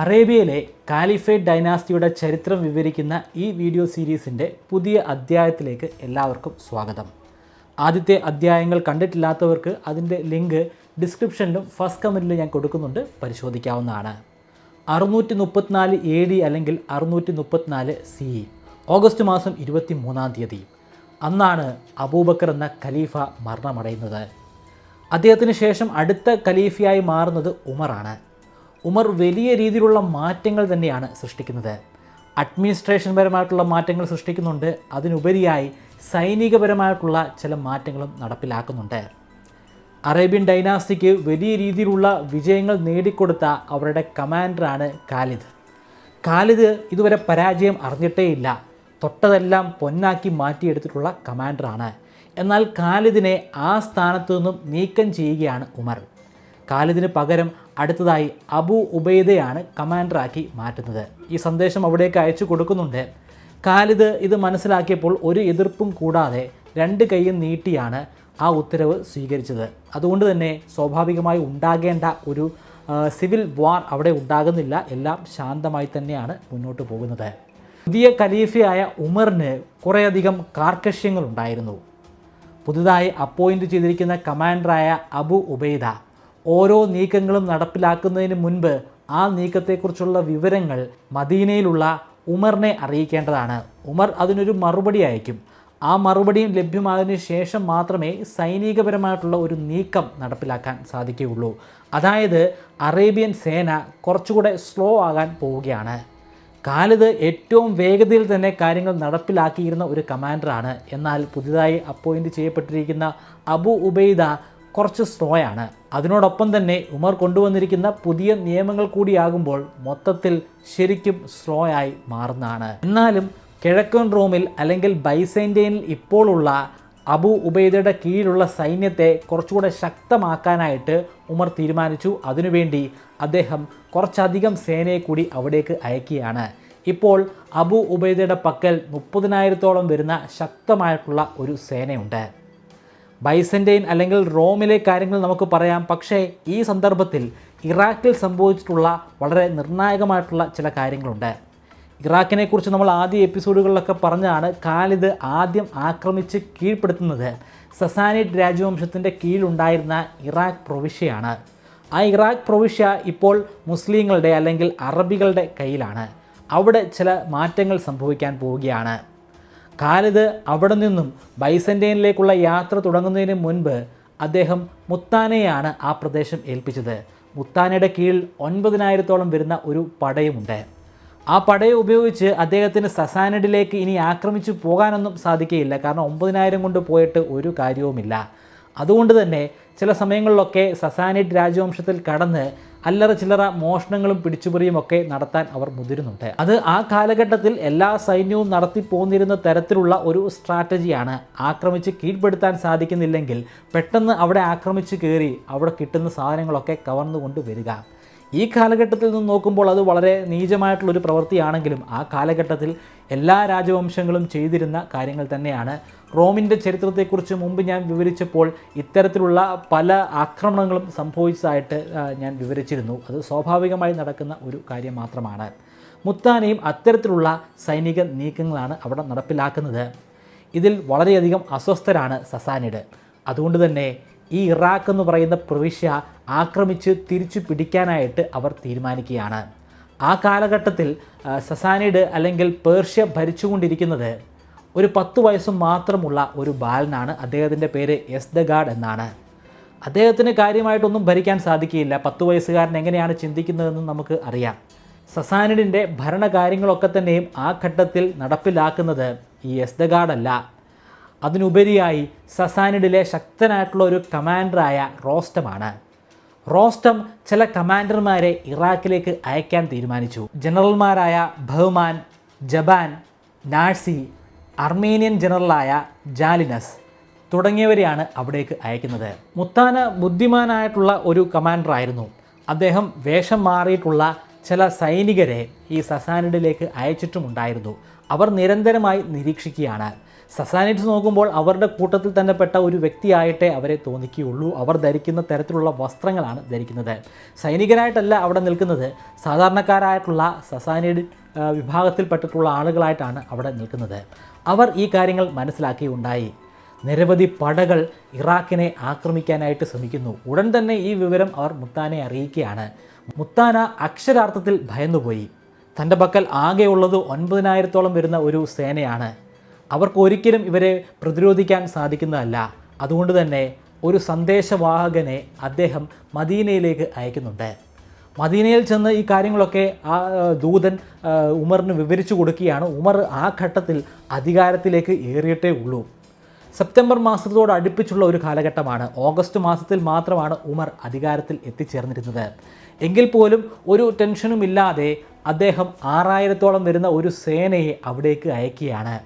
അറേബ്യയിലെ കാലിഫേറ്റ് ഡൈനാസ്റ്റിയുടെ ചരിത്രം വിവരിക്കുന്ന ഈ വീഡിയോ സീരീസിന്റെ പുതിയ അധ്യായത്തിലേക്ക് എല്ലാവർക്കും സ്വാഗതം. ആദ്യത്തെ അധ്യായങ്ങൾ കണ്ടിട്ടില്ലാത്തവർക്ക് അതിന്റെ ലിങ്ക് ഡിസ്ക്രിപ്ഷനിലും ഫസ്റ്റ് കമന്റിലും ഞാൻ കൊടുക്കുന്നുണ്ട്. പരിശോധിക്കാവുന്നതാണ്. അറുന്നൂറ്റി മുപ്പത്തിനാല് എ ഡി അല്ലെങ്കിൽ അറുന്നൂറ്റി മുപ്പത്തിനാല് സി ഓഗസ്റ്റ് മാസം ഇരുപത്തി മൂന്നാം തീയതി. അന്നാണ് അബൂബക്കർ എന്ന ഖലീഫ മരണമടയുന്നത്. അദ്ദേഹത്തിന് ശേഷം അടുത്ത ഖലീഫയായി മാറുന്നത് ഉമറാണ്. ഉമർ വലിയ രീതിയിലുള്ള മാറ്റങ്ങൾ തന്നെയാണ് സൃഷ്ടിക്കുന്നത്. അഡ്മിനിസ്ട്രേഷൻ പരമായിട്ടുള്ള മാറ്റങ്ങൾ സൃഷ്ടിക്കുന്നുണ്ട്. അതിനുപരിയായി സൈനികപരമായിട്ടുള്ള ചില മാറ്റങ്ങളും നടപ്പിലാക്കുന്നുണ്ട്. അറേബ്യൻ ഡൈനാസ്റ്റിക്ക് വലിയ രീതിയിലുള്ള വിജയങ്ങൾ നേടിക്കൊടുത്ത അവരുടെ കമാൻഡറാണ് ഖാലിദ്. ഖാലിദ് ഇതുവരെ പരാജയം അറിഞ്ഞിട്ടേയില്ല. തൊട്ടതെല്ലാം പൊന്നാക്കി മാറ്റിയെടുത്തിട്ടുള്ള കമാൻഡറാണ്. എന്നാൽ ഖാലിദിനെ ആ സ്ഥാനത്തു നിന്നും നീക്കം ചെയ്യുകയാണ് ഉമർ. ഖാലിദിന് പകരം അടുത്തതായി അബു ഉബൈദയാണ് കമാൻഡറാക്കി മാറ്റുന്നത്. ഈ സന്ദേശം അവിടേക്ക് അയച്ചു കൊടുക്കുന്നുണ്ട്. ഖാലിദ് ഇത് മനസ്സിലാക്കിയപ്പോൾ ഒരു എതിർപ്പും കൂടാതെ രണ്ട് കൈയും നീട്ടിയാണ് ആ ഉത്തരവ് സ്വീകരിച്ചത്. അതുകൊണ്ട് തന്നെ സ്വാഭാവികമായി ഉണ്ടാകേണ്ട ഒരു സിവിൽ വാർ അവിടെ ഉണ്ടാകുന്നില്ല. എല്ലാം ശാന്തമായി തന്നെയാണ് മുന്നോട്ട് പോകുന്നത്. പുതിയ ഖലീഫയായ ഉമറിന് കുറേയധികം കാർക്കശ്യങ്ങളുണ്ടായിരുന്നു. പുതുതായി അപ്പോയിന്റ് ചെയ്തിരിക്കുന്ന കമാൻഡറായ അബു ഉബൈദ ഓരോ നീക്കങ്ങളും നടപ്പിലാക്കുന്നതിന് മുൻപ് ആ നീക്കത്തെക്കുറിച്ചുള്ള വിവരങ്ങൾ മദീനയിലുള്ള ഉമറിനെ അറിയിക്കേണ്ടതാണ്. ഉമർ അതിനൊരു മറുപടി അയക്കും. ആ മറുപടിയും ലഭ്യമായതിനു ശേഷം മാത്രമേ സൈനികപരമായിട്ടുള്ള ഒരു നീക്കം നടപ്പിലാക്കാൻ സാധിക്കുകയുള്ളൂ. അതായത് അറേബ്യൻ സേന കുറച്ചുകൂടെ സ്ലോ ആകാൻ പോവുകയാണ്. കാലിത് ഏറ്റവും വേഗതയിൽ തന്നെ കാര്യങ്ങൾ നടപ്പിലാക്കിയിരുന്ന ഒരു കമാൻഡറാണ്. എന്നാൽ പുതിയതായി അപ്പോയിന്റ് ചെയ്യപ്പെട്ടിരിക്കുന്ന അബു ഉബൈദ കുറച്ച് സ്ലോയാണ് അതിനോടൊപ്പം തന്നെ ഉമർ കൊണ്ടുവന്നിരിക്കുന്ന പുതിയ നിയമങ്ങൾ കൂടിയാകുമ്പോൾ മൊത്തത്തിൽ ശരിക്കും സ്ലോ ആയി മാറുന്നതാണ്. എന്നാലും കിഴക്കൻ റോമിൽ അല്ലെങ്കിൽ ബൈസൈന്റൈനിൽ ഇപ്പോഴുള്ള അബു ഉബൈദയുടെ കീഴിലുള്ള സൈന്യത്തെ കുറച്ചുകൂടെ ശക്തമാക്കാനായിട്ട് ഉമർ തീരുമാനിച്ചു. അതിനുവേണ്ടി അദ്ദേഹം കുറച്ചധികം സേനയെ കൂടി അവിടേക്ക് അയക്കുകയാണ്. ഇപ്പോൾ അബു ഉബൈദയുടെ പക്കൽ മുപ്പതിനായിരത്തോളം വരുന്ന ശക്തമായിട്ടുള്ള ഒരു സേനയുണ്ട്. ബൈസന്റൈൻ അല്ലെങ്കിൽ റോമിലെ കാര്യങ്ങൾ നമുക്ക് പറയാം. പക്ഷേ ഈ സന്ദർഭത്തിൽ ഇറാഖിൽ സംഭവിച്ചിട്ടുള്ള വളരെ നിർണായകമായിട്ടുള്ള ചില കാര്യങ്ങളുണ്ട്. ഇറാഖിനെ കുറിച്ച് നമ്മൾ ആദ്യ എപ്പിസോഡുകളിലൊക്കെ പറഞ്ഞാണ് ഖാലിദ് ആദ്യം ആക്രമിച്ച് കീഴ്പ്പെടുത്തുന്നത് സസാനിഡ് രാജവംശത്തിന്റെ കീഴിലുണ്ടായിരുന്ന ഇറാഖ് പ്രവിശ്യയാണ് ആ ഇറാഖ് പ്രവിശ്യ ഇപ്പോൾ മുസ്ലിങ്ങളുടെ അല്ലെങ്കിൽ അറബികളുടെ കയ്യിലാണ്. അവിടെ ചില മാറ്റങ്ങൾ സംഭവിക്കാൻ പോവുകയാണ്. ഖാലിദ് അവിടെ നിന്നും ബൈസന്റൈനിലേക്കുള്ള യാത്ര തുടങ്ങുന്നതിന് മുൻപ് അദ്ദേഹം മുത്താനയാണ് ആ പ്രദേശം ഏൽപ്പിച്ചത്. മുത്താനയുടെ കീഴിൽ ഒൻപതിനായിരത്തോളം വരുന്ന ഒരു പടയുമുണ്ട്. ആ പടയെ ഉപയോഗിച്ച് അദ്ദേഹത്തിന് സസാനഡിലേക്ക് ഇനി ആക്രമിച്ചു പോകാനൊന്നും സാധിക്കുകയില്ല കാരണം ഒമ്പതിനായിരം കൊണ്ട് പോയിട്ട് ഒരു കാര്യവുമില്ല. അതുകൊണ്ട് തന്നെ ചില സമയങ്ങളിലൊക്കെ സസാനിഡ് രാജവംശത്തിൽ കടന്ന് അല്ലറ ചില്ലറ മോഷണങ്ങളും പിടിച്ചുപറിയും ഒക്കെ നടത്താൻ അവർ മുതിരുന്നുണ്ട്. അത് ആ കാലഘട്ടത്തിൽ എല്ലാ സൈന്യവും നടത്തി പോന്നിരുന്ന തരത്തിലുള്ള ഒരു സ്ട്രാറ്റജിയാണ്. ആക്രമിച്ച് കീഴ്പ്പെടുത്താൻ സാധിക്കുന്നില്ലെങ്കിൽ പെട്ടെന്ന് അവിടെ ആക്രമിച്ച് കയറി അവിടെ കിട്ടുന്ന സാധനങ്ങളൊക്കെ കവർന്നുകൊണ്ട് വരിക. ഈ കാലഘട്ടത്തിൽ നിന്ന് നോക്കുമ്പോൾ അത് വളരെ നീചമായിട്ടുള്ളൊരു പ്രവൃത്തിയാണെങ്കിലും ആ കാലഘട്ടത്തിൽ എല്ലാ രാജവംശങ്ങളും ചെയ്തിരുന്ന കാര്യങ്ങൾ തന്നെയാണ്. റോമിന്റെ ചരിത്രത്തെക്കുറിച്ച് മുമ്പ് ഞാൻ വിവരിച്ചപ്പോൾ ഇത്തരത്തിലുള്ള പല ആക്രമണങ്ങളും സംഭവിച്ചതായിട്ട് ഞാൻ വിവരിച്ചിരുന്നു. അത് സ്വാഭാവികമായി നടക്കുന്ന ഒരു കാര്യം മാത്രമാണ്. മുത്താനയും അത്തരത്തിലുള്ള സൈനിക നീക്കങ്ങളാണ് അവിടെ നടപ്പിലാക്കുന്നത്. ഇതിൽ വളരെയധികം അസ്വസ്ഥരാണ് സസാനിഡ് അതുകൊണ്ട് തന്നെ ഈ ഇറാഖ് എന്ന് പറയുന്ന പ്രവിശ്യ ആക്രമിച്ച് തിരിച്ചു പിടിക്കാനായിട്ട് അവർ തീരുമാനിക്കുകയാണ്. ആ കാലഘട്ടത്തിൽ സസാനിഡ് അല്ലെങ്കിൽ പേർഷ്യ ഭരിച്ചുകൊണ്ടിരിക്കുന്നത് ഒരു പത്ത് വയസ്സ് മാത്രമുള്ള ഒരു ബാലനാണ് അദ്ദേഹത്തിന്റെ പേര് എസ് ദ ഗാഡ് എന്നാണ്. അദ്ദേഹത്തിന് കാര്യമായിട്ടൊന്നും ഭരിക്കാൻ സാധിക്കുകയില്ല. പത്ത് വയസ്സുകാരൻ എങ്ങനെയാണ് ചിന്തിക്കുന്നതെന്ന് നമുക്ക് അറിയാം. സസാനിഡിന്റെ ഭരണകാര്യങ്ങളൊക്കെ തന്നെയും ആ ഘട്ടത്തിൽ നടപ്പിലാക്കുന്നത് ഈ എസ് ദ ഗാഡല്ല അതിനുപരിയായി സസാനിഡിലെ ശക്തനായിട്ടുള്ള ഒരു കമാൻഡറായ റോസ്റ്റമാണ്. റോസ്റ്റം ചില കമാൻഡർമാരെ ഇറാഖിലേക്ക് അയക്കാൻ തീരുമാനിച്ചു. ജനറൽമാരായ ബഹ്മാൻ ജബാൻ നാഴ്സി അർമേനിയൻ ജനറലായ ജാലിനസ് തുടങ്ങിയവരെയാണ് അവിടേക്ക് അയക്കുന്നത്. മുത്താന ബുദ്ധിമാനായിട്ടുള്ള ഒരു കമാൻഡറായിരുന്നു. അദ്ദേഹം വേഷം മാറിയിട്ടുള്ള ചില സൈനികരെ ഈ സസാനിഡിലേക്ക് അയച്ചിട്ടുമുണ്ടായിരുന്നു. അവർ നിരന്തരമായി നിരീക്ഷിക്കുകയാണ്. സസാനിഡ്സ് നോക്കുമ്പോൾ അവരുടെ കൂട്ടത്തിൽ തന്നെ പെട്ട ഒരു വ്യക്തിയായിട്ടേ അവരെ തോന്നിക്കുകയുള്ളൂ. അവർ ധരിക്കുന്ന തരത്തിലുള്ള വസ്ത്രങ്ങളാണ് ധരിക്കുന്നത്. സൈനികരായിട്ടല്ല അവിടെ നിൽക്കുന്നത്. സാധാരണക്കാരായിട്ടുള്ള സസാനിഡ് വിഭാഗത്തിൽപ്പെട്ടിട്ടുള്ള ആളുകളായിട്ടാണ് അവിടെ നിൽക്കുന്നത്. അവർ ഈ കാര്യങ്ങൾ മനസ്സിലാക്കിയുണ്ടായി. നിരവധി പടകൾ ഇറാഖിനെ ആക്രമിക്കാനായിട്ട് ശ്രമിക്കുന്നു. ഉടൻ തന്നെ ഈ വിവരം അവർ മുത്താനെ അറിയിക്കുകയാണ്. മുത്താന അക്ഷരാർത്ഥത്തിൽ ഭയന്നുപോയി. തന്റെ പക്കൽ ആകെയുള്ളത് ഒൻപതിനായിരത്തോളം വരുന്ന ഒരു സേനയാണ്. അവർക്ക് ഒരിക്കലും ഇവരെ പ്രതിരോധിക്കാൻ സാധിക്കുന്നതല്ല. അതുകൊണ്ട് തന്നെ ഒരു സന്ദേശവാഹകനെ അദ്ദേഹം മദീനയിലേക്ക് അയക്കുന്നുണ്ട്. മദീനയിൽ ചെന്ന് ഈ കാര്യങ്ങളൊക്കെ ആ ദൂതൻ ഉമറിന് വിവരിച്ചു കൊടുക്കുകയാണ്. ഉമർ ആ ഘട്ടത്തിൽ അധികാരത്തിലേക്ക് ഏറിയിട്ടേ ഉള്ളൂ. സെപ്റ്റംബർ മാസത്തോട് അടുപ്പിച്ചുള്ള ഒരു കാലഘട്ടമാണ്. ഓഗസ്റ്റ് മാസത്തിൽ മാത്രമാണ് ഉമർ അധികാരത്തിൽ എത്തിച്ചേർന്നിരുന്നത്. എങ്കിൽ പോലും ഒരു ടെൻഷനും ഇല്ലാതെ അദ്ദേഹം ആറായിരത്തോളം വരുന്ന ഒരു സേനയെ അവിടേക്ക് അയക്കുകയാണ്.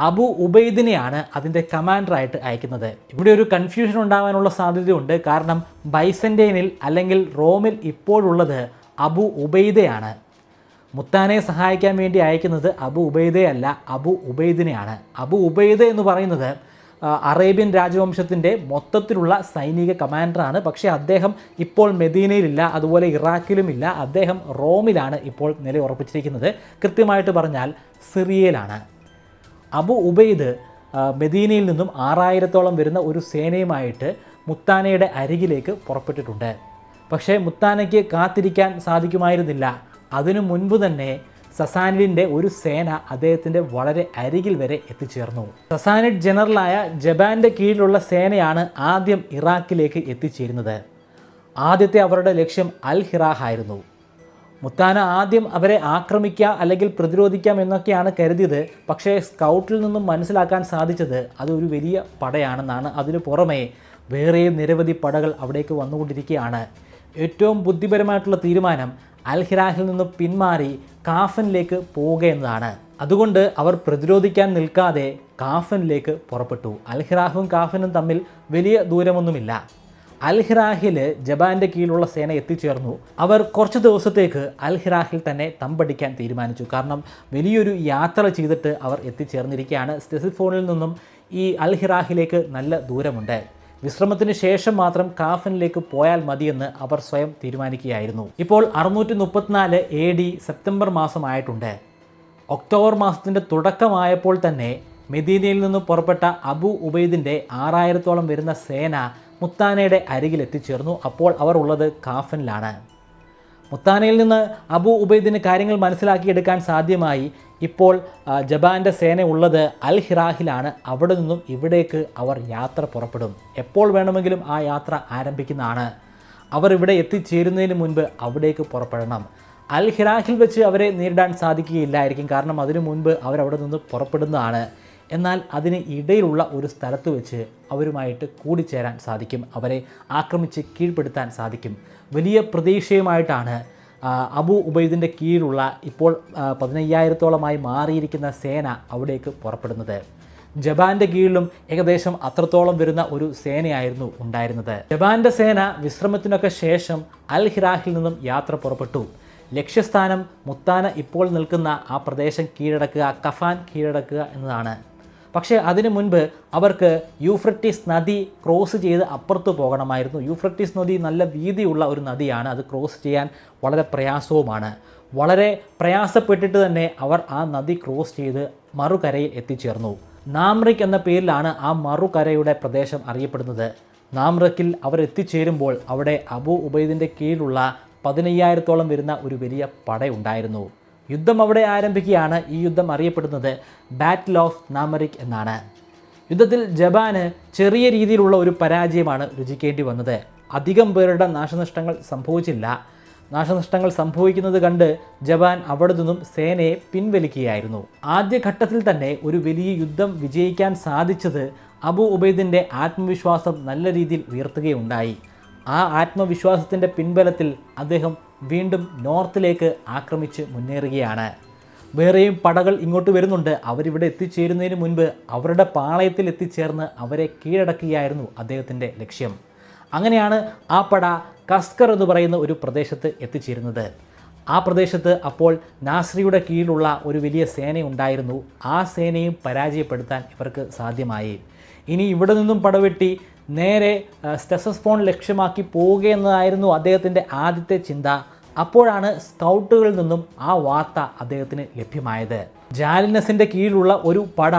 അബു ഉബൈദിനെയാണ് അതിന്റെ കമാൻഡറായിട്ട് അയക്കുന്നത്. ഇവിടെ ഒരു കൺഫ്യൂഷൻ ഉണ്ടാകാനുള്ള സാധ്യതയുണ്ട്. കാരണം ബൈസന്റൈനിൽ അല്ലെങ്കിൽ റോമിൽ ഇപ്പോഴുള്ളത് അബു ഉബൈദയാണ്. മുത്താനെ സഹായിക്കാൻ വേണ്ടി അയക്കുന്നത് അബു ഉബൈദയല്ല അബു ഉബൈദിനെയാണ്. അബു ഉബൈദ എന്ന് പറയുന്നത് അറേബ്യൻ രാജവംശത്തിന്റെ മൊത്തത്തിലുള്ള സൈനിക കമാൻഡറാണ്. പക്ഷേ അദ്ദേഹം ഇപ്പോൾ മെദീനയിലില്ല അതുപോലെ ഇറാഖിലുമില്ല. അദ്ദേഹം റോമിലാണ് ഇപ്പോൾ നിലയുറപ്പിച്ചിരിക്കുന്നത്. കൃത്യമായിട്ട് പറഞ്ഞാൽ സിറിയയിലാണ്. അബു ഉബൈദ് മെദീനയിൽ നിന്നും ആറായിരത്തോളം വരുന്ന ഒരു സേനയുമായിട്ട് മുത്താനയുടെ അരികിലേക്ക് പുറപ്പെട്ടിട്ടുണ്ട്. പക്ഷേ മുത്താനയ്ക്ക് കാത്തിരിക്കാൻ സാധിക്കുമായിരുന്നില്ല. അതിനു മുൻപ് തന്നെ സസാനിഡിന്റെ ഒരു സേന അദ്ദേഹത്തിന്റെ വളരെ അരികിൽ വരെ എത്തിച്ചേർന്നു. സസാനിഡ് ജനറലായ ജബാന്റെ കീഴിലുള്ള സേനയാണ് ആദ്യം ഇറാഖിലേക്ക് എത്തിച്ചേരുന്നത്. ആദ്യത്തെ അവരുടെ ലക്ഷ്യം അൽ ഹിറാഹ് ആയിരുന്നു. മുത്താന ആദ്യം അവരെ ആക്രമിക്കുക അല്ലെങ്കിൽ പ്രതിരോധിക്കാം എന്നൊക്കെയാണ് കരുതിയത്. പക്ഷേ സ്കൗട്ടിൽ നിന്നും മനസ്സിലാക്കാൻ സാധിച്ചത് അതൊരു വലിയ പടയാണെന്നാണ്. അതിനു പുറമേ വേറെയും നിരവധി പടകൾ അവിടേക്ക് വന്നുകൊണ്ടിരിക്കുകയാണ്. ഏറ്റവും ബുദ്ധിപരമായിട്ടുള്ള തീരുമാനം അൽഹിറാഹിൽ നിന്ന് പിന്മാറി കാഫനിലേക്ക് പോവുക എന്നതാണ്. അതുകൊണ്ട് അവർ പ്രതിരോധിക്കാൻ നിൽക്കാതെ കാഫനിലേക്ക് പുറപ്പെട്ടു. അൽഹിറാഹും കാഫനും തമ്മിൽ വലിയ ദൂരമൊന്നുമില്ല. അൽ ഹിറാഹിൽ കീഴിലുള്ള സേന എത്തിച്ചേർന്നു. അവർ കുറച്ച് ദിവസത്തേക്ക് അൽഹിറാഹിൽ തന്നെ തമ്പടിക്കാൻ തീരുമാനിച്ചു. കാരണം വലിയൊരു യാത്ര ചെയ്തിട്ട് അവർ എത്തിച്ചേർന്നിരിക്കുകയാണ് സ്റ്റെസിഫോണിൽ നിന്നും ഈ അൽഹിറാഹിലേക്ക് നല്ല ദൂരമുണ്ട്. വിശ്രമത്തിന് ശേഷം മാത്രം കാഫനിലേക്ക് പോയാൽ മതിയെന്ന് അവർ സ്വയം തീരുമാനിക്കുകയായിരുന്നു. ഇപ്പോൾ അറുന്നൂറ്റി മുപ്പത്തിനാല് എ ഡി സെപ്റ്റംബർ മാസമായിട്ടുണ്ട് ഒക്ടോബർ മാസത്തിന്റെ തുടക്കമായപ്പോൾ തന്നെ മെദീനയിൽ നിന്ന് പുറപ്പെട്ട അബു ഉബൈദിന്റെ ആറായിരത്തോളം വരുന്ന സേന മുത്താനയുടെ അരികിൽ എത്തിച്ചേർന്നു. അപ്പോൾ അവർ ഉള്ളത് കാഫനിലാണ് മുത്താനയിൽ നിന്ന് അബു ഉബൈദിന് കാര്യങ്ങൾ മനസ്സിലാക്കിയെടുക്കാൻ സാധ്യമായി. ഇപ്പോൾ ജബാന്റെ സേന ഉള്ളത് അൽ ഹിറാഹിലാണ് അവിടെ നിന്നും ഇവിടേക്ക് അവർ യാത്ര പുറപ്പെടും. എപ്പോൾ വേണമെങ്കിലും ആ യാത്ര ആരംഭിക്കുന്നതാണ്. അവർ ഇവിടെ എത്തിച്ചേരുന്നതിന് മുൻപ് അവിടേക്ക് പുറപ്പെടണം. അൽ ഹിറാഹിൽ വെച്ച് അവരെ നേരിടാൻ സാധിക്കുകയില്ലായിരിക്കും. കാരണം അതിനു മുൻപ് അവരവിടെ നിന്ന് പുറപ്പെടുന്നതാണ്. എന്നാൽ അതിന് ഇടയിലുള്ള ഒരു സ്ഥലത്ത് വെച്ച് അവരുമായിട്ട് കൂടിച്ചേരാൻ സാധിക്കും. അവരെ ആക്രമിച്ച് കീഴ്പ്പെടുത്താൻ സാധിക്കും. വലിയ പ്രതീക്ഷയുമായിട്ടാണ് അബു ഉബൈദിന്റെ കീഴിലുള്ള ഇപ്പോൾ പതിനയ്യായിരത്തോളമായി മാറിയിരിക്കുന്ന സേന അവിടേക്ക് പുറപ്പെടുന്നത്. ജപ്പാന്റെ കീഴിലും ഏകദേശം അത്രത്തോളം വരുന്ന ഒരു സേനയായിരുന്നു ഉണ്ടായിരുന്നത്. ജപ്പാന്റെ സേന വിശ്രമത്തിനൊക്കെ ശേഷം അൽ ഹിറാഹിൽ നിന്നും യാത്ര പുറപ്പെട്ടു. ലക്ഷ്യസ്ഥാനം മുത്താന ഇപ്പോൾ നിൽക്കുന്ന ആ പ്രദേശം കീഴടക്കുക കഫാൻ കീഴടക്കുക എന്നതാണ്. പക്ഷേ അതിനു മുൻപ് അവർക്ക് യൂഫ്രട്ടീസ് നദി ക്രോസ് ചെയ്ത് അപ്പുറത്ത് പോകണമായിരുന്നു. യൂഫ്രട്ടീസ് നദി നല്ല വീതിയുള്ള ഒരു നദിയാണ്. അത് ക്രോസ് ചെയ്യാൻ വളരെ പ്രയാസവുമാണ്. വളരെ പ്രയാസപ്പെട്ടിട്ട് തന്നെ അവർ ആ നദി ക്രോസ് ചെയ്ത് മറുകരയിൽ എത്തിച്ചേർന്നു. നാമ്രിക് എന്ന പേരിലാണ് ആ മറുകരയുടെ പ്രദേശം അറിയപ്പെടുന്നത്. നാംറക്കിൽ അവർ എത്തിച്ചേരുമ്പോൾ അവിടെ അബു ഉബൈദിന്റെ കീഴിലുള്ള പതിനയ്യായിരത്തോളം വരുന്ന ഒരു വലിയ പടയുണ്ടായിരുന്നു. യുദ്ധം അവിടെ ആരംഭിക്കുകയാണ്. ഈ യുദ്ധം അറിയപ്പെടുന്നത് ബാറ്റിൽ ഓഫ് നാമറിക് എന്നാണ്. യുദ്ധത്തിൽ ജപ്പാന് ചെറിയ രീതിയിലുള്ള ഒരു പരാജയമാണ് രുചിക്കേണ്ടി വന്നത്. അധികം പേരുടെ നാശനഷ്ടങ്ങൾ സംഭവിച്ചില്ല. നാശനഷ്ടങ്ങൾ സംഭവിക്കുന്നത് കണ്ട് ജപ്പാൻ അവിടെ നിന്നും സേനയെ പിൻവലിക്കുകയായിരുന്നു. ആദ്യഘട്ടത്തിൽ തന്നെ ഒരു വലിയ യുദ്ധം വിജയിക്കാൻ സാധിച്ചത് അബു ഉബൈദിന്റെ ആത്മവിശ്വാസം നല്ല രീതിയിൽ ഉയർത്തുകയുണ്ടായി. ആ ആത്മവിശ്വാസത്തിന്റെ പിൻബലത്തിൽ അദ്ദേഹം വീണ്ടും നോർത്തിലേക്ക് ആക്രമിച്ച് മുന്നേറുകയാണ്. വേറെയും പടകൾ ഇങ്ങോട്ട് വരുന്നുണ്ട്. അവരിവിടെ എത്തിച്ചേരുന്നതിന് മുൻപ് അവരുടെ പാളയത്തിൽ എത്തിച്ചേർന്ന് അവരെ കീഴടക്കുകയായിരുന്നു അദ്ദേഹത്തിന്റെ ലക്ഷ്യം. അങ്ങനെയാണ് ആ പട കസ്കർ എന്ന് പറയുന്ന ഒരു പ്രദേശത്ത് എത്തിച്ചേരുന്നത്. ആ പ്രദേശത്ത് അപ്പോൾ നാസ്രിയുടെ കീഴിലുള്ള ഒരു വലിയ സേനയുണ്ടായിരുന്നു ആ സേനയും പരാജയപ്പെടുത്താൻ ഇവർക്ക് സാധ്യമായി. ഇനി ഇവിടെ നിന്നും പടവെട്ടി നേരെ സ്റ്റെസസ്ഫോൺ ലക്ഷ്യമാക്കി പോവുകയെന്നതായിരുന്നു അദ്ദേഹത്തിന്റെ ആദ്യത്തെ ചിന്ത. അപ്പോഴാണ് സ്കൗട്ടുകളിൽ നിന്നും ആ വാർത്ത അദ്ദേഹത്തിന് ലഭ്യമായത്. ജാലിനസിന്റെ കീഴിലുള്ള ഒരു പട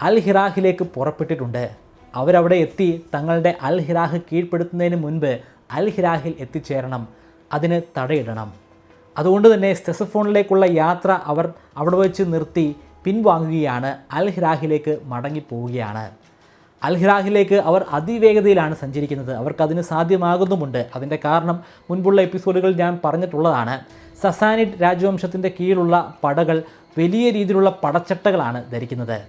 അൽ ഹിറാഹിലേക്ക് പുറപ്പെട്ടിട്ടുണ്ട്. അവരവിടെ എത്തി തങ്ങളുടെ അൽ ഹിറാഹ് കീഴ്പ്പെടുത്തുന്നതിന് മുൻപ് അൽ ഹിറാഹിൽ എത്തിച്ചേരണം. അതിന് തടയിടണം. അതുകൊണ്ട് തന്നെ സ്റ്റെസഫോണിലേക്കുള്ള യാത്ര അവർ അവിടെ വെച്ച് നിർത്തി പിൻവാങ്ങുകയാണ്. അൽ ഹിറാഹിലേക്ക് മടങ്ങി പോവുകയാണ് അൽ ഹിറാഹിലേക്ക് അവർ അതിവേഗതയിലാണ് സഞ്ചരിക്കുന്നത്. അവർക്കതിന് സാധ്യമാകുന്നുമുണ്ട്. അതിന്റെ കാരണം മുൻപുള്ള എപ്പിസോഡുകൾ ഞാൻ പറഞ്ഞിട്ടുള്ളതാണ്. സസാനിഡ് രാജവംശത്തിന്റെ കീഴിലുള്ള പടകൾ വലിയ രീതിയിലുള്ള പടച്ചട്ടകളാണ് ധരിക്കുന്നത്.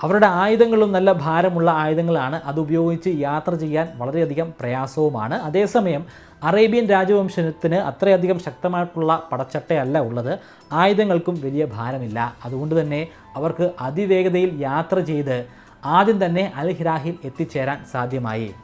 അവരുടെ ആയുധങ്ങളും നല്ല ഭാരമുള്ള ആയുധങ്ങളാണ് അത് ഉപയോഗിച്ച് യാത്ര ചെയ്യാൻ വളരെയധികം പ്രയാസവുമാണ്. അതേസമയം അറേബ്യൻ രാജവംശത്തിന് അത്രയധികം ശക്തമായിട്ടുള്ള പടച്ചട്ടയല്ല ഉള്ളത്. ആയുധങ്ങൾക്കും വലിയ ഭാരമില്ല. അതുകൊണ്ട് തന്നെ അവർക്ക് അതിവേഗതയിൽ യാത്ര ചെയ്ത് ആദ്യം തന്നെ അൽ ഹിറാഹിൽ എത്തിച്ചേരാൻ സാധ്യമായി.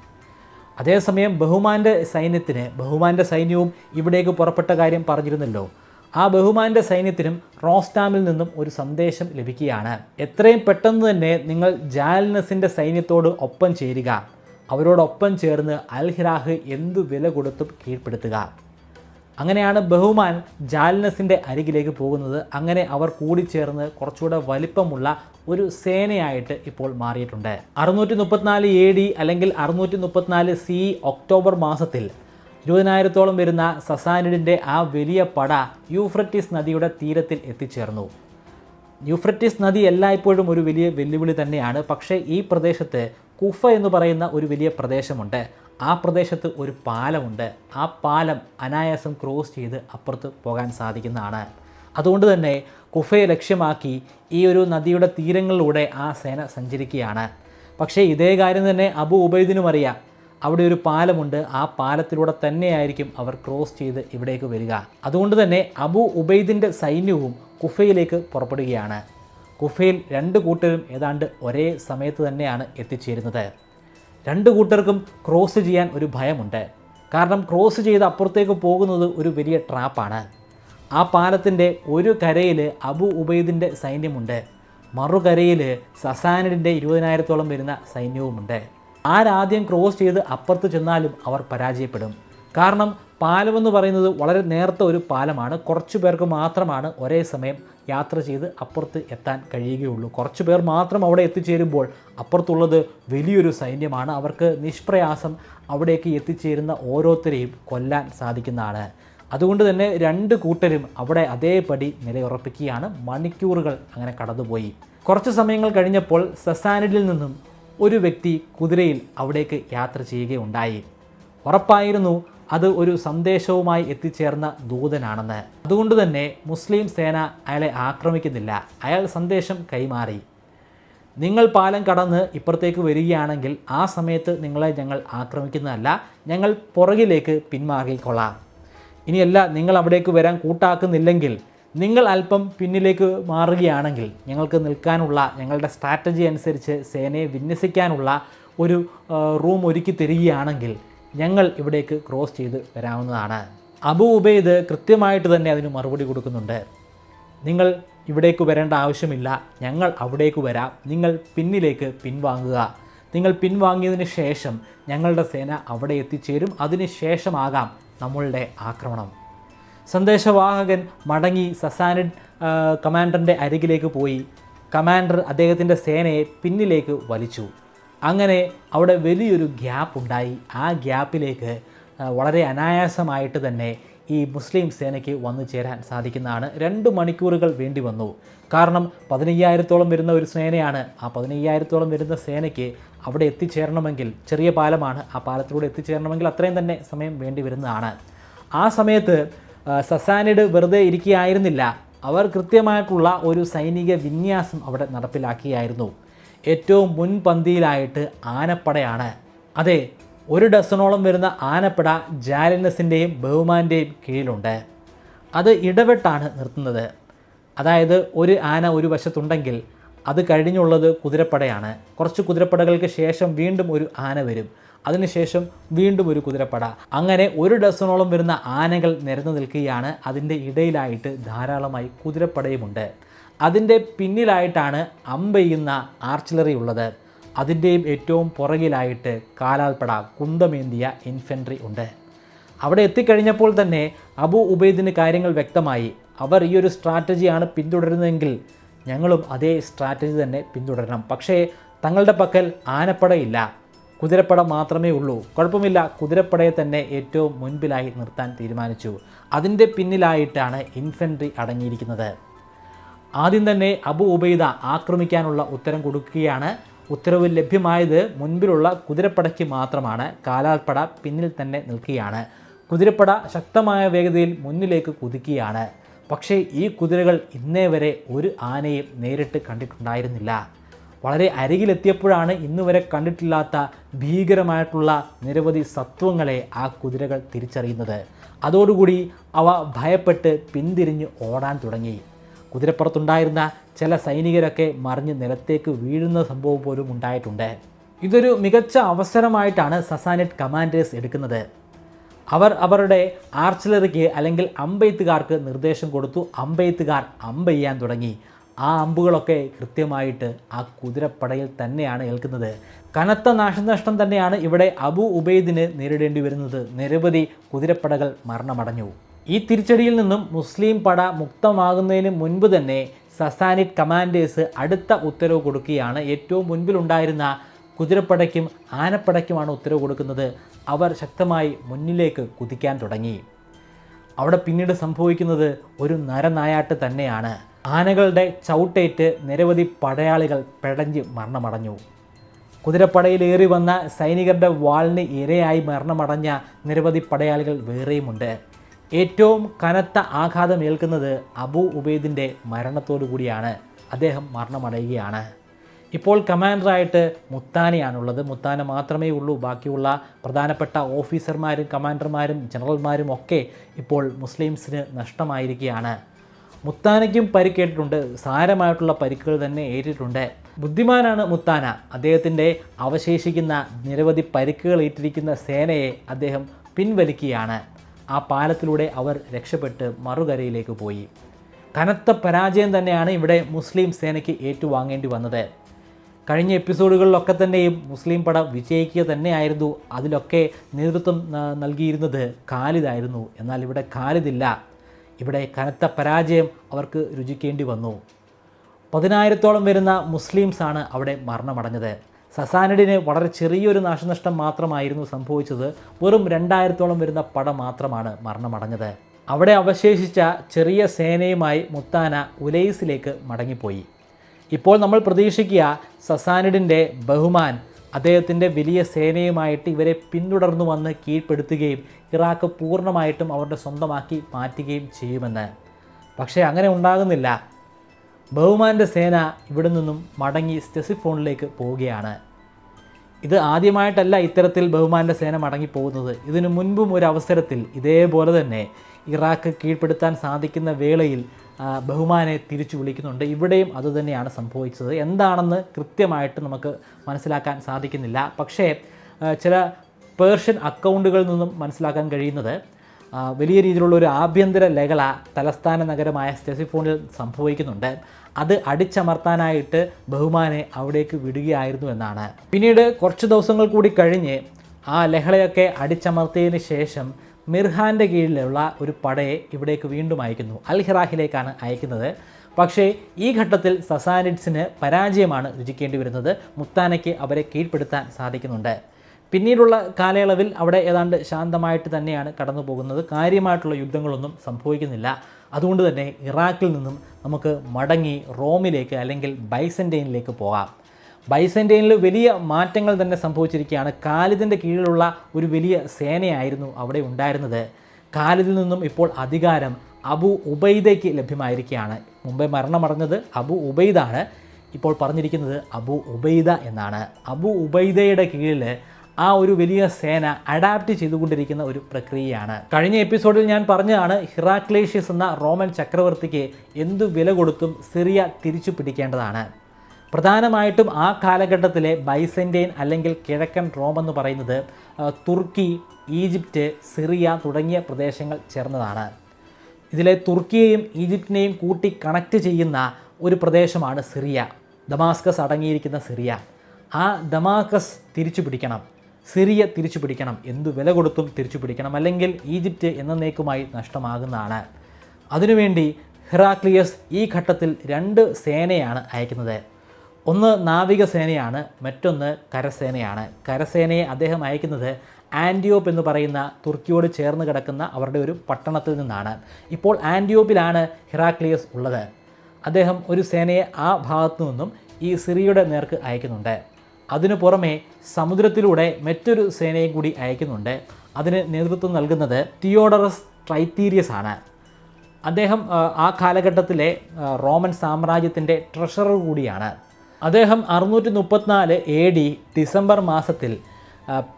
അതേസമയം ബഹുമാന്റെ സൈന്യത്തിന് ബഹുമാന്റെ സൈന്യവും ഇവിടേക്ക് പുറപ്പെട്ട കാര്യം പറഞ്ഞിരുന്നല്ലോ. ആ ബഹുമാന്റെ സൈന്യത്തിനും റോസ്റ്റാമിൽ നിന്നും ഒരു സന്ദേശം ലഭിക്കുകയാണ്. എത്രയും പെട്ടെന്ന് തന്നെ നിങ്ങൾ ജാൽനസിന്റെ സൈന്യത്തോട് ഒപ്പം ചേരുക. അവരോടൊപ്പം ചേർന്ന് അൽഹിറാഹ് എന്തു വില കൊടുത്തും കീഴ്പ്പെടുത്തുക. അങ്ങനെയാണ് ബഹുമാൻ ജാൽനസിന്റെ അരികിലേക്ക് പോകുന്നത്. അങ്ങനെ അവർ കൂടിച്ചേർന്ന് കുറച്ചുകൂടെ വലിപ്പമുള്ള ഒരു സേനയായിട്ട് ഇപ്പോൾ മാറിയിട്ടുണ്ട്. അറുന്നൂറ്റി മുപ്പത്തിനാല് എ ഡി അല്ലെങ്കിൽ അറുന്നൂറ്റി മുപ്പത്തിനാല് സി ഒക്ടോബർ മാസത്തിൽ ഇരുപതിനായിരത്തോളം വരുന്ന സസാനിഡിന്റെ ആ വലിയ പട യൂഫ്രറ്റിസ് നദിയുടെ തീരത്തിൽ എത്തിച്ചേർന്നു. യൂഫ്രറ്റിസ് നദി എല്ലായ്പ്പോഴും ഒരു വലിയ വെല്ലുവിളി തന്നെയാണ്. പക്ഷേ ഈ പ്രദേശത്ത് കുഫ എന്ന് പറയുന്ന ഒരു വലിയ പ്രദേശമുണ്ട്. ആ പ്രദേശത്ത് ഒരു പാലമുണ്ട്. ആ പാലം അനായാസം ക്രോസ് ചെയ്ത് അപ്പുറത്ത് പോകാൻ സാധിക്കുന്നതാണ്. അതുകൊണ്ട് തന്നെ കുഫയെ ലക്ഷ്യമാക്കി ഈ ഒരു നദിയുടെ തീരങ്ങളിലൂടെ ആ സേന സഞ്ചരിക്കുകയാണ്. പക്ഷേ ഇതേ കാര്യം തന്നെ അബു ഉബൈദിനും അറിയാം. അവിടെ ഒരു പാലമുണ്ട്. ആ പാലത്തിലൂടെ തന്നെയായിരിക്കും അവർ ക്രോസ് ചെയ്ത് ഇവിടേക്ക് വരിക. അതുകൊണ്ട് തന്നെ അബു ഉബൈദിന്റെ സൈന്യവും കുഫയിലേക്ക് പുറപ്പെടുകയാണ്. കുഫയിൽ രണ്ട് കൂട്ടരും ഏതാണ്ട് ഒരേ സമയത്ത് തന്നെയാണ് എത്തിച്ചേരുന്നത്. രണ്ട് കൂട്ടർക്കും ക്രോസ് ചെയ്യാൻ ഒരു ഭയമുണ്ട്. കാരണം ക്രോസ് ചെയ്ത് അപ്പുറത്തേക്ക് പോകുന്നത് ഒരു വലിയ ട്രാപ്പാണ്. ആ പാലത്തിന്റെ ഒരു കരയിൽ അബു ഉബൈദിന്റെ സൈന്യമുണ്ട്. മറുകരയിൽ സസാനിഡിന്റെ ഇരുപതിനായിരത്തോളം വരുന്ന സൈന്യവുമുണ്ട്. ആരാദ്യം ക്രോസ് ചെയ്ത് അപ്പുറത്ത് ചെന്നാലും അവർ പരാജയപ്പെടും. കാരണം പാലമെന്ന് പറയുന്നത് വളരെ നേർത്ത ഒരു പാലമാണ്. കുറച്ച് പേർക്ക് മാത്രമാണ് ഒരേ സമയം യാത്ര ചെയ്ത് അപ്പുറത്ത് എത്താൻ കഴിയുകയുള്ളൂ. കുറച്ച് പേർ മാത്രം അവിടെ എത്തിച്ചേരുമ്പോൾ അപ്പുറത്തുള്ളത് വലിയൊരു സൈന്യമാണ്. അവർക്ക് നിഷ്പ്രയാസം അവിടേക്ക് എത്തിച്ചേരുന്ന ഓരോരുത്തരെയും കൊല്ലാൻ സാധിക്കുന്നതാണ്. അതുകൊണ്ട് തന്നെ രണ്ട് കൂട്ടരും അവിടെ അതേപടി നിലയുറപ്പിക്കുകയാണ്. മണിക്കൂറുകൾ അങ്ങനെ കടന്നുപോയി. കുറച്ച് സമയങ്ങൾ കഴിഞ്ഞപ്പോൾ സസാനിഡിൽ നിന്നും ഒരു വ്യക്തി കുതിരയിൽ അവിടേക്ക് യാത്ര ചെയ്യുകയുണ്ടായി. ഉറപ്പായിരുന്നു അത് ഒരു സന്ദേശവുമായി എത്തിച്ചേർന്ന ദൂതനാണെന്ന്. അതുകൊണ്ട് തന്നെ മുസ്ലിം സേന അയാളെ ആക്രമിക്കുന്നില്ല. അയാൾ സന്ദേശം കൈമാറി. നിങ്ങൾ പാലം കടന്ന് ഇപ്പുറത്തേക്ക് വരികയാണെങ്കിൽ ആ സമയത്ത് നിങ്ങളെ ഞങ്ങൾ ആക്രമിക്കുന്നതല്ല ഞങ്ങൾ പുറകിലേക്ക് പിന്മാറിക്കൊള്ളാം ഇനിയല്ല നിങ്ങൾ അവിടേക്ക് വരാൻ കൂട്ടാക്കുന്നില്ലെങ്കിൽ നിങ്ങൾ അല്പം പിന്നിലേക്ക് മാറുകയാണെങ്കിൽ ഞങ്ങൾക്ക് നിൽക്കാനുള്ള ഞങ്ങളുടെ സ്ട്രാറ്റജി അനുസരിച്ച് സേനയെ വിന്യസിക്കാനുള്ള ഒരു റൂം ഒരുക്കി തരികയാണെങ്കിൽ ഞങ്ങൾ ഇവിടേക്ക് ക്രോസ് ചെയ്ത് വരാവുന്നതാണ്. അബു ഉബൈദ് കൃത്യമായിട്ട് തന്നെ അതിന് മറുപടി കൊടുക്കുന്നുണ്ട്. നിങ്ങൾ ഇവിടേക്ക് വരേണ്ട ആവശ്യമില്ല. ഞങ്ങൾ അവിടേക്ക് വരാം. നിങ്ങൾ പിന്നിലേക്ക് പിൻവാങ്ങുക. നിങ്ങൾ പിൻവാങ്ങിയതിന് ശേഷം ഞങ്ങളുടെ സേന അവിടെ എത്തിച്ചേരും. അതിന് ശേഷമാകാം നമ്മളുടെ ആക്രമണം. സന്ദേശവാഹകൻ മടങ്ങി സസാനിഡ് കമാൻഡറിന്റെ അരികിലേക്ക് പോയി. കമാൻഡർ അദ്ദേഹത്തിന്റെ സേനയെ പിന്നിലേക്ക് വലിച്ചു. അങ്ങനെ അവിടെ വലിയൊരു ഗ്യാപ്പ് ഉണ്ടായി. ആ ഗ്യാപ്പിലേക്ക് വളരെ അനായാസമായിട്ട് തന്നെ ഈ മുസ്ലിം സേനയ്ക്ക് വന്നു ചേരാൻ സാധിക്കുന്നതാണ്. രണ്ട് മണിക്കൂറുകൾ വേണ്ടി വന്നു. കാരണം പതിനയ്യായിരത്തോളം വരുന്ന ഒരു സേനയാണ്. ആ പതിനയ്യായിരത്തോളം വരുന്ന സേനയ്ക്ക് അവിടെ എത്തിച്ചേരണമെങ്കിൽ ചെറിയ പാലമാണ്. ആ പാലത്തിലൂടെ എത്തിച്ചേരണമെങ്കിൽ അത്രയും തന്നെ സമയം വേണ്ടി വരുന്നതാണ്. ആ സമയത്ത് സസാനിഡ് വെറുതെ ഇരിക്കുകയായിരുന്നില്ല. അവർ കൃത്യമായിട്ടുള്ള ഒരു സൈനിക വിന്യാസം അവിടെ നടപ്പിലാക്കിയായിരുന്നു. ഏറ്റവും മുൻപന്തിയിലായിട്ട് ആനപ്പടയാണ്. അതെ ഒരു ഡസനോളം വരുന്ന ആനപ്പട ജാലിനസിന്റെയും ബഹുമാന്റെയും കീഴിലുണ്ട്. അത് ഇടവിട്ടാണ് നിർത്തുന്നത്. അതായത് ഒരു ആന ഒരു വശത്തുണ്ടെങ്കിൽ അത് കഴിഞ്ഞുള്ളത് കുതിരപ്പടയാണ്. കുറച്ച് കുതിരപ്പടകൾക്ക് ശേഷം വീണ്ടും ഒരു ആന വരും. അതിനുശേഷം വീണ്ടും ഒരു കുതിരപ്പട. അങ്ങനെ ഒരു ഡസനോളം വരുന്ന ആനകൾ നിരന്നു നിൽക്കുകയാണ്. അതിന്റെ ഇടയിലായിട്ട് ധാരാളമായി കുതിരപ്പടയുമുണ്ട്. അതിന്റെ പിന്നിലായിട്ടാണ് അമ്പെയ്യുന്ന ആർച്ചിലറി ഉള്ളത്. അതിന്റെയും ഏറ്റവും പുറകിലായിട്ട് കാലാൽപ്പട കുന്തമേന്തിയ ഇൻഫെൻട്രി ഉണ്ട്. അവിടെ എത്തിക്കഴിഞ്ഞപ്പോൾ തന്നെ അബു ഉബൈദിന് കാര്യങ്ങൾ വ്യക്തമായി. അവർ ഈ ഒരു സ്ട്രാറ്റജിയാണ് പിന്തുടരുന്നതെങ്കിൽ ഞങ്ങളും അതേ സ്ട്രാറ്റജി തന്നെ പിന്തുടരണം. പക്ഷേ തങ്ങളുടെ പക്കൽ ആനപ്പടയില്ല കുതിരപ്പട മാത്രമേ ഉള്ളൂ. കുഴപ്പമില്ല കുതിരപ്പടയെ തന്നെ ഏറ്റവും മുൻപിലായി നിർത്താൻ തീരുമാനിച്ചു. അതിന്റെ പിന്നിലായിട്ടാണ് ഇൻഫെൻട്രി അടങ്ങിയിരിക്കുന്നത്. ആദ്യം തന്നെ അബു ഉബൈദ ആക്രമിക്കാനുള്ള ഉത്തരം കൊടുക്കുകയാണ്. ഉത്തരവ് ലഭ്യമായത് മുൻപിലുള്ള കുതിരപ്പടയ്ക്ക് മാത്രമാണ്. കാലാൽപ്പട പിന്നിൽ തന്നെ നിൽക്കുകയാണ്. കുതിരപ്പട ശക്തമായ വേഗതയിൽ മുന്നിലേക്ക് കുതിക്കുകയാണ്. പക്ഷേ ഈ കുതിരകൾ ഇന്നേ വരെ ഒരു ആനയും നേരിട്ട് കണ്ടിട്ടുണ്ടായിരുന്നില്ല. വളരെ അരികിലെത്തിയപ്പോഴാണ് ഇന്ന് വരെ കണ്ടിട്ടില്ലാത്ത ഭീകരമായിട്ടുള്ള നിരവധി സത്വങ്ങളെ ആ കുതിരകൾ തിരിച്ചറിയുന്നത്. അതോടുകൂടി അവ ഭയപ്പെട്ട് പിന്തിരിഞ്ഞ് ഓടാൻ തുടങ്ങി. കുതിരപ്പുറത്തുണ്ടായിരുന്ന ചില സൈനികരൊക്കെ മറിഞ്ഞ് നിലത്തേക്ക് വീഴുന്ന സംഭവം പോലും ഉണ്ടായിട്ടുണ്ട്. ഇതൊരു മികച്ച അവസരമായിട്ടാണ് സസാനെറ്റ് കമാൻഡേഴ്സ് എടുക്കുന്നത്. അവർ അവരുടെ ആർച്ചിലറിക്ക് അല്ലെങ്കിൽ അമ്പെയ്ത്തുകാർക്ക് നിർദ്ദേശം കൊടുത്തു. അമ്പെയ്ത്തുകാർ അമ്പെയ്യാൻ തുടങ്ങി. ആ അമ്പുകളൊക്കെ കൃത്യമായിട്ട് ആ കുതിരപ്പടയിൽ തന്നെയാണ് ഏൽക്കുന്നത്. കനത്ത നാശനഷ്ടം തന്നെയാണ് ഇവിടെ അബു ഉബൈദിന് നേരിടേണ്ടി വരുന്നത്. നിരവധി കുതിരപ്പടകൾ മരണമടഞ്ഞു. ഈ തിരിച്ചടിയിൽ നിന്നും മുസ്ലിം പട മുക്തമാകുന്നതിന് മുൻപ് തന്നെ സസാനിറ്റ് കമാൻഡേഴ്സ് അടുത്ത ഉത്തരവ് കൊടുക്കുകയാണ്. ഏറ്റവും മുൻപിലുണ്ടായിരുന്ന കുതിരപ്പടയ്ക്കും ആനപ്പടയ്ക്കുമാണ് ഉത്തരവ് കൊടുക്കുന്നത്. അവർ ശക്തമായി മുന്നിലേക്ക് കുതിക്കാൻ തുടങ്ങി. അവിടെ പിന്നീട് സംഭവിക്കുന്നത് ഒരു നരനായാട്ട് തന്നെയാണ്. ആനകളുടെ ചവിട്ടേറ്റ് നിരവധി പടയാളികൾ പെടഞ്ഞ് മരണമടഞ്ഞു. കുതിരപ്പടയിലേറി വന്ന സൈനികരുടെ വാളിന് ഇരയായി മരണമടഞ്ഞ നിരവധി പടയാളികൾ വേറെയുമുണ്ട്. ഏറ്റവും കനത്ത ആഘാതം ഏൽക്കുന്നത് അബു ഉബൈദിന്റെ മരണത്തോടു കൂടിയാണ്. അദ്ദേഹം മരണമടയുകയാണ്. ഇപ്പോൾ കമാൻഡറായിട്ട് മുത്താനയാണുള്ളത്. മുത്താന മാത്രമേ ഉള്ളൂ. ബാക്കിയുള്ള പ്രധാനപ്പെട്ട ഓഫീസർമാരും കമാൻഡർമാരും ജനറൽമാരും ഒക്കെ ഇപ്പോൾ മുസ്ലിംസിന് നഷ്ടമായിരിക്കുകയാണ്. മുത്താനയ്ക്കും പരിക്കേറ്റിട്ടുണ്ട് സാരമായിട്ടുള്ള പരിക്കുകൾ തന്നെ ഏറ്റിട്ടുണ്ട്. ബുദ്ധിമാനാണ് മുത്താന. അദ്ദേഹത്തിന്റെ അവശേഷിക്കുന്ന നിരവധി പരിക്കുകൾ ഏറ്റിരിക്കുന്ന സേനയെ അദ്ദേഹം പിൻവലിക്കുകയാണ്. ആ പാലത്തിലൂടെ അവർ രക്ഷപ്പെട്ട് മറുകരയിലേക്ക് പോയി. കനത്ത പരാജയം തന്നെയാണ് ഇവിടെ മുസ്ലിം സേനയ്ക്ക് ഏറ്റുവാങ്ങേണ്ടി വന്നത്. കഴിഞ്ഞ എപ്പിസോഡുകളിലൊക്കെ തന്നെയും മുസ്ലിം പട വിജയിക്കുക തന്നെയായിരുന്നു അതിലൊക്കെ നേതൃത്വം നൽകിയിരുന്നത് ഖാലിദായിരുന്നു. എന്നാൽ ഇവിടെ ഖാലിദില്ല. ഇവിടെ കനത്ത പരാജയം അവർക്ക് രുചിക്കേണ്ടി വന്നു. പതിനായിരത്തോളം വരുന്ന മുസ്ലിംസാണ് അവിടെ മരണമടഞ്ഞത്. സസാനഡിന് വളരെ ചെറിയൊരു നാശനഷ്ടം മാത്രമായിരുന്നു സംഭവിച്ചത്. വെറും രണ്ടായിരത്തോളം വരുന്ന പട മാത്രമാണ് മരണമടഞ്ഞത്. അവിടെ അവശേഷിച്ച ചെറിയ സേനയുമായി മുത്താന ഉലൈസിലേക്ക് മടങ്ങിപ്പോയി. ഇപ്പോൾ നമ്മൾ പ്രതീക്ഷിക്കുക സസാനിഡിന്റെ ബഹുമാൻ അദ്ദേഹത്തിന്റെ വലിയ സേനയുമായിട്ട് ഇവരെ പിന്തുടർന്നു വന്ന് കീഴ്പ്പെടുത്തുകയും ഇറാഖ് പൂർണമായിട്ടും അവരുടെ സ്വന്തമാക്കി മാറ്റുകയും ചെയ്യുമെന്ന്. പക്ഷേ അങ്ങനെ ഉണ്ടാകുന്നില്ല. ബഹുമാന്റെ സേന ഇവിടെ നിന്നും മടങ്ങി സ്റ്റെസിഫോണിലേക്ക് പോവുകയാണ്. ഇത് ആദ്യമായിട്ടല്ല ഇത്തരത്തിൽ ബഹുമാന്റെ സേന മടങ്ങിപ്പോകുന്നത് ഇതിനു മുൻപും ഒരു അവസരത്തിൽ ഇതേപോലെ തന്നെ ഇറാഖ് കീഴ്പ്പെടുത്താൻ സാധിക്കുന്ന വേളയിൽ ബഹുമാനെ തിരിച്ചു വിളിക്കുന്നുണ്ട്. ഇവിടെയും അതുതന്നെയാണ് സംഭവിച്ചത്. എന്താണെന്ന് കൃത്യമായിട്ട് നമുക്ക് മനസ്സിലാക്കാൻ സാധിക്കുന്നില്ല. പക്ഷേ ചില പേർഷ്യൻ അക്കൗണ്ടുകളിൽ നിന്നും മനസ്സിലാക്കാൻ കഴിയുന്നത് വലിയ രീതിയിലുള്ള ഒരു ആഭ്യന്തര ലഹള തലസ്ഥാന നഗരമായ സ്റ്റെസിഫോണിൽ സംഭവിക്കുന്നുണ്ട്. അത് അടിച്ചമർത്താനായിട്ട് ബഹുമാനെ അവിടേക്ക് വിടുകയായിരുന്നു എന്നാണ്. പിന്നീട് കുറച്ച് ദിവസങ്ങൾ കൂടി കഴിഞ്ഞ് ആ ലഹളയൊക്കെ അടിച്ചമർത്തിയതിന് ശേഷം മിർഹാന്റെ കീഴിലുള്ള ഒരു പടയെ ഇവിടേക്ക് വീണ്ടും അയക്കുന്നു. അൽ ഹിറാഹിലേക്കാണ് അയക്കുന്നത്. പക്ഷേ ഈ ഘട്ടത്തിൽ സസാനിഡ്സിന് പരാജയമാണ് രുചിക്കേണ്ടി വരുന്നത്. മുത്താനയ്ക്ക് അവരെ കീഴ്പ്പെടുത്താൻ സാധിക്കുന്നുണ്ട്. പിന്നീടുള്ള കാലയളവിൽ അവിടെ ഏതാണ്ട് ശാന്തമായിട്ട് തന്നെയാണ് കടന്നു പോകുന്നത് കാര്യമായിട്ടുള്ള യുദ്ധങ്ങളൊന്നും സംഭവിക്കുന്നില്ല. അതുകൊണ്ട് തന്നെ ഇറാഖിൽ നിന്നും നമുക്ക് മടങ്ങി റോമിലേക്ക് അല്ലെങ്കിൽ ബൈസന്റൈനിലേക്ക് പോകാം. ബൈസന്റൈനിൽ വലിയ മാറ്റങ്ങൾ തന്നെ സംഭവിച്ചിരിക്കുകയാണ്. കാലിദിന്റെ കീഴിലുള്ള ഒരു വലിയ സേനയായിരുന്നു അവിടെ ഉണ്ടായിരുന്നത്. കാലിദിൽ നിന്നും ഇപ്പോൾ അധികാരം അബു ഉബൈദയ്ക്ക് ലഭ്യമായിരിക്കുകയാണ്. മുമ്പേ മരണമടഞ്ഞത് അബു ഉബൈദാണ്. ഇപ്പോൾ പറഞ്ഞിരിക്കുന്നത് അബു ഉബൈദ എന്നാണ്. അബു ഉബൈദയുടെ കീഴിൽ ആ ഒരു വലിയ സേന അഡാപ്റ്റ് ചെയ്തുകൊണ്ടിരിക്കുന്ന ഒരു പ്രക്രിയയാണ്. കഴിഞ്ഞ എപ്പിസോഡിൽ ഞാൻ പറഞ്ഞതാണ് ഹിറാക്ലേഷ്യസ് എന്ന റോമൻ ചക്രവർത്തിക്ക് എന്തു വില കൊടുത്തും സിറിയ തിരിച്ചു പിടിക്കേണ്ടതാണ്. പ്രധാനമായിട്ടും ആ കാലഘട്ടത്തിലെ ബൈസെന്റൈൻ അല്ലെങ്കിൽ കിഴക്കൻ റോം എന്ന് പറയുന്നത് തുർക്കി ഈജിപ്റ്റ് സിറിയ തുടങ്ങിയ പ്രദേശങ്ങൾ ചേർന്നതാണ്. ഇതിലെ തുർക്കിയെയും ഈജിപ്തിനെയും കൂട്ടി കണക്ട് ചെയ്യുന്ന ഒരു പ്രദേശമാണ് സിറിയ. ദമാസ്കസ് അടങ്ങിയിരിക്കുന്ന സിറിയ. ആ ദമാസ്കസ് തിരിച്ചു പിടിക്കണം. സിറിയ തിരിച്ചു പിടിക്കണം എന്തു വില കൊടുത്തും തിരിച്ചു പിടിക്കണം അല്ലെങ്കിൽ ഈജിപ്റ്റ് എന്ന എന്നേക്കുമായി നഷ്ടമാകുന്നതാണ്. അതിനുവേണ്ടി ഹിറാക്ലിയസ് ഈ ഘട്ടത്തിൽ രണ്ട് സേനയാണ് അയക്കുന്നത്. ഒന്ന് നാവികസേനയാണ് മറ്റൊന്ന് കരസേനയാണ്. കരസേനയെ അദ്ദേഹം അയക്കുന്നത് ആന്റിയോപ്പ് എന്ന് പറയുന്ന തുർക്കിയോട് ചേർന്ന് കിടക്കുന്ന അവരുടെ ഒരു പട്ടണത്തിൽ നിന്നാണ്. ഇപ്പോൾ ആന്റിയോപ്പിലാണ് ഹിറാക്ലിയസ് ഉള്ളത്. അദ്ദേഹം ഒരു സേനയെ ആ ഭാഗത്തു നിന്നും ഈ സിറിയയുടെ നേർക്ക് അയക്കുന്നുണ്ട്. അതിനു പുറമെ സമുദ്രത്തിലൂടെ മറ്റൊരു സേനയും കൂടി അയക്കുന്നുണ്ട്. അതിന് നേതൃത്വം നൽകുന്നത് തിയോഡറസ് ട്രൈത്തീരിയസ് ആണ്. അദ്ദേഹം ആ, കാലഘട്ടത്തിലെ റോമൻ സാമ്രാജ്യത്തിന്റെ ട്രഷറർ കൂടിയാണ്. അദ്ദേഹം അറുന്നൂറ്റി മുപ്പത്തിനാല് എ ഡി ഡിസംബർ മാസത്തിൽ